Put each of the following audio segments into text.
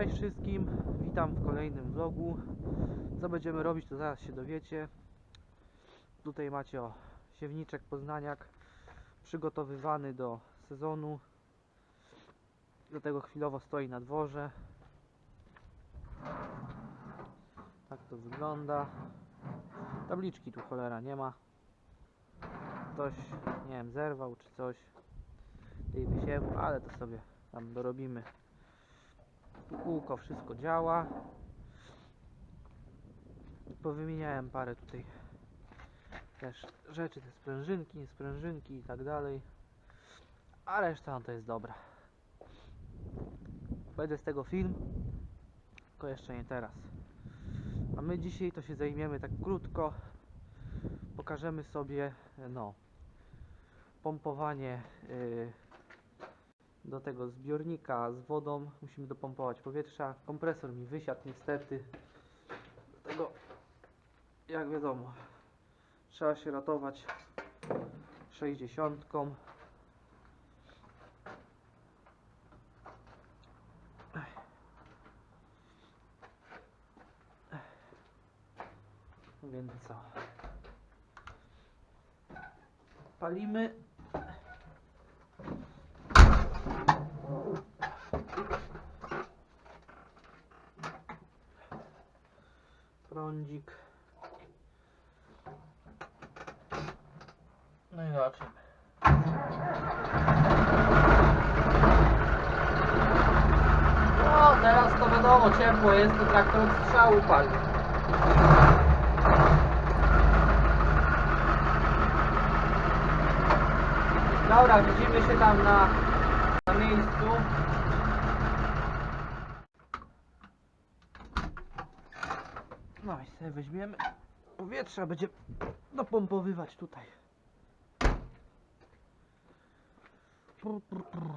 Cześć wszystkim, witam w kolejnym vlogu. Co będziemy robić, to zaraz się dowiecie. Tutaj macie o siewniczek poznaniak przygotowywany do sezonu. Do tego chwilowo stoi na dworze. Tak to wygląda. Tabliczki tu cholera nie ma. Ktoś, nie wiem, zerwał czy coś tej wysiewu, ale to sobie tam dorobimy. Tu kółko wszystko działa. Powymieniałem parę tutaj też rzeczy, te sprężynki, sprężynki i tak dalej. A reszta no to jest dobra. Będzie z tego film, tylko jeszcze nie teraz. A my dzisiaj to się zajmiemy tak krótko. Pokażemy sobie, no, pompowanie yy, do tego zbiornika z wodą. Musimy dopompować powietrza. Kompresor mi wysiadł niestety. Dlatego, jak wiadomo, trzeba się ratować 60. Więc co? Palimy. Prądzik. No i zobaczymy. No, teraz to wiadomo, ciepło jest, to traktor od strzału pali. Dobra, widzimy się tam na, na miejscu. No sobie weźmiemy powietrza, będzie dopompowywać tutaj. Prr, prr, prr.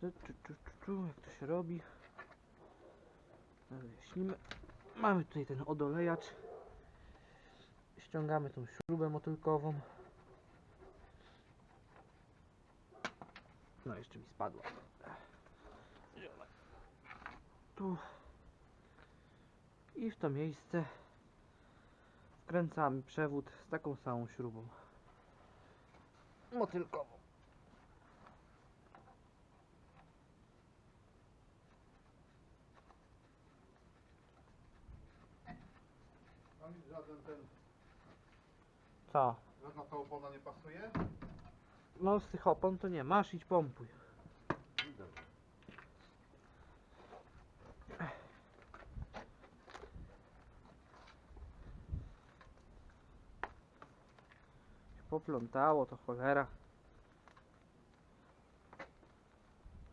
Tu, tu, tu, Jak to się robi? Wyjaśnimy. Mamy tutaj ten odolejacz. Ściągamy tą śrubę motylkową. No jeszcze mi spadła. Tu. I w to miejsce wkręcamy przewód z taką samą śrubą motylkową. A żaden ten, Co? żadna ta opona nie pasuje? No z tych opon to nie, masz idź pompuj. Poplątało to cholera.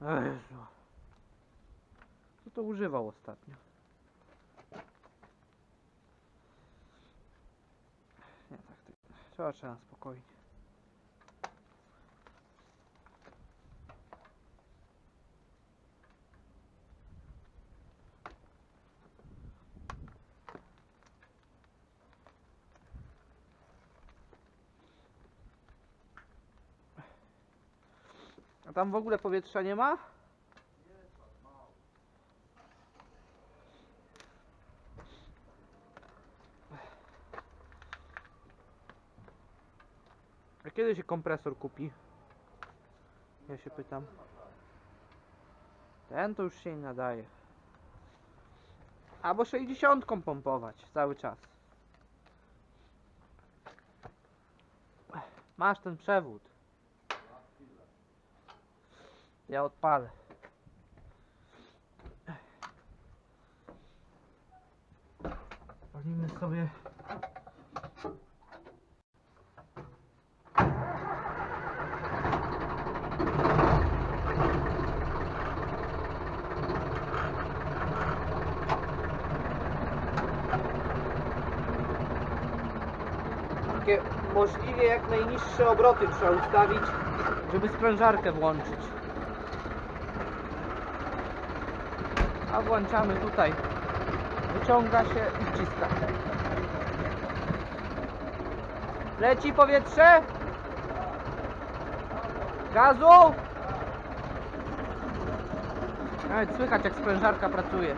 Jezu. Co to używał ostatnio? Nie, tak, tak. Trzeba, trzeba spokojnie. A tam w ogóle powietrza nie ma? A kiedy się kompresor kupi? Ja się pytam. Ten to już się nie nadaje. Albo 60 pompować cały czas. Masz ten przewód. Ja odpalę. Palimy sobie. Takie możliwie jak najniższe obroty trzeba ustawić, żeby sprężarkę włączyć. a włączamy tutaj. Wyciąga się i wciska. Leci powietrze? Gazu? Nawet słychać jak sprężarka pracuje.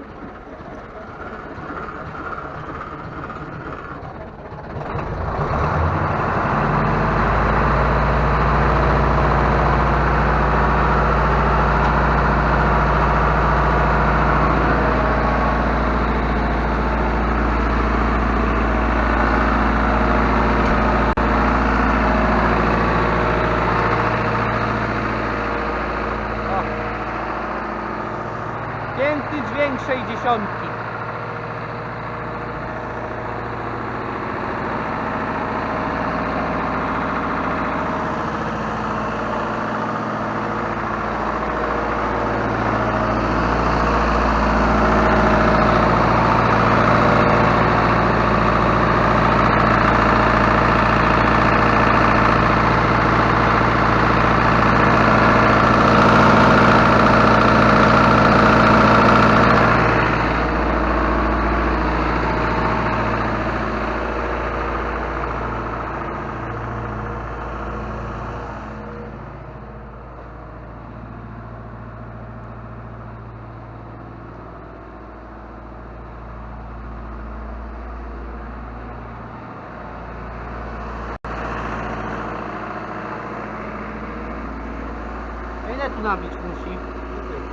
Tu nabić musi? Jest?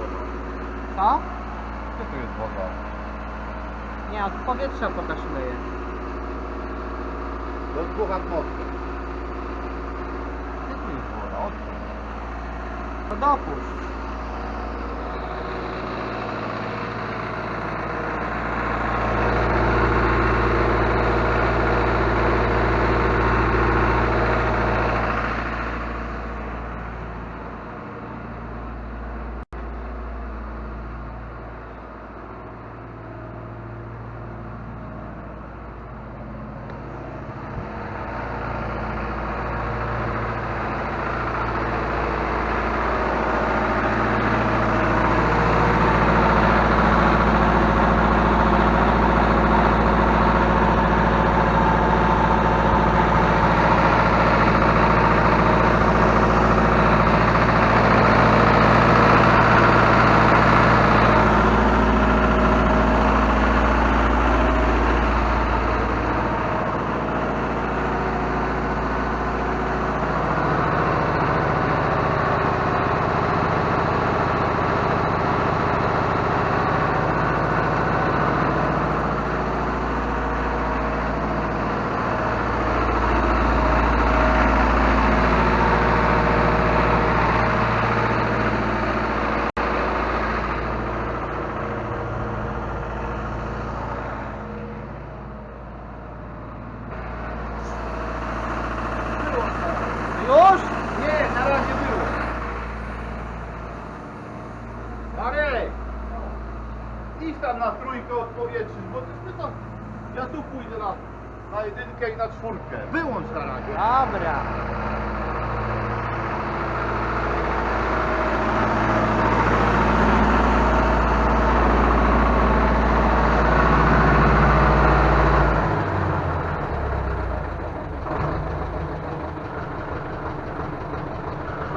Co? Gdzie tu jest woda? Nie, od powietrza pokaż ile jest. Do dwóch atmosfer. Gdzie tu jest woda? Odkąd? To dopuść. Już? Nie, na razie było. Marek! Idź tam na trójkę odpowietrzysz, bo ty to... Ja tu pójdę na, na jedynkę i na czwórkę. Wyłącz na razie. Dobra.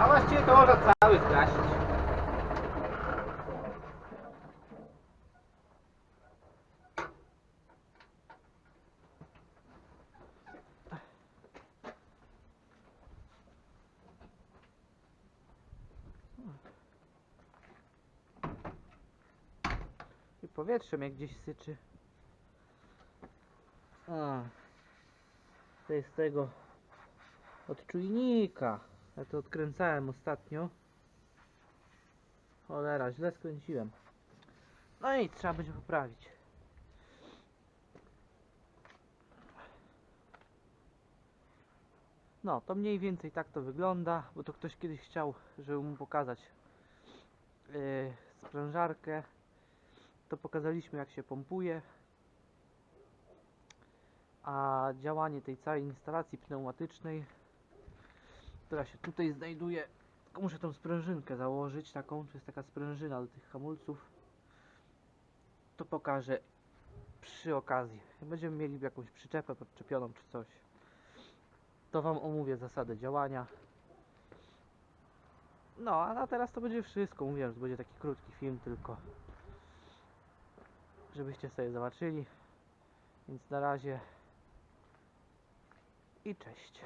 A właściwie to można cały zgasić. I powietrze mnie gdzieś syczy. A, to jest tego od czujnika. Ja to odkręcałem ostatnio. Cholera, źle skręciłem. No i trzeba będzie poprawić. No, to mniej więcej tak to wygląda, bo to ktoś kiedyś chciał, żeby mu pokazać yy, sprężarkę. To pokazaliśmy jak się pompuje. A działanie tej całej instalacji pneumatycznej, która się tutaj znajduje, tylko muszę tą sprężynkę założyć, taką, to jest taka sprężyna do tych hamulców. To pokażę przy okazji. Będziemy mieli jakąś przyczepę podczepioną czy coś. To Wam omówię zasady działania. No, a teraz to będzie wszystko. Mówiłem, że to będzie taki krótki film tylko. Żebyście sobie zobaczyli. Więc na razie. I cześć.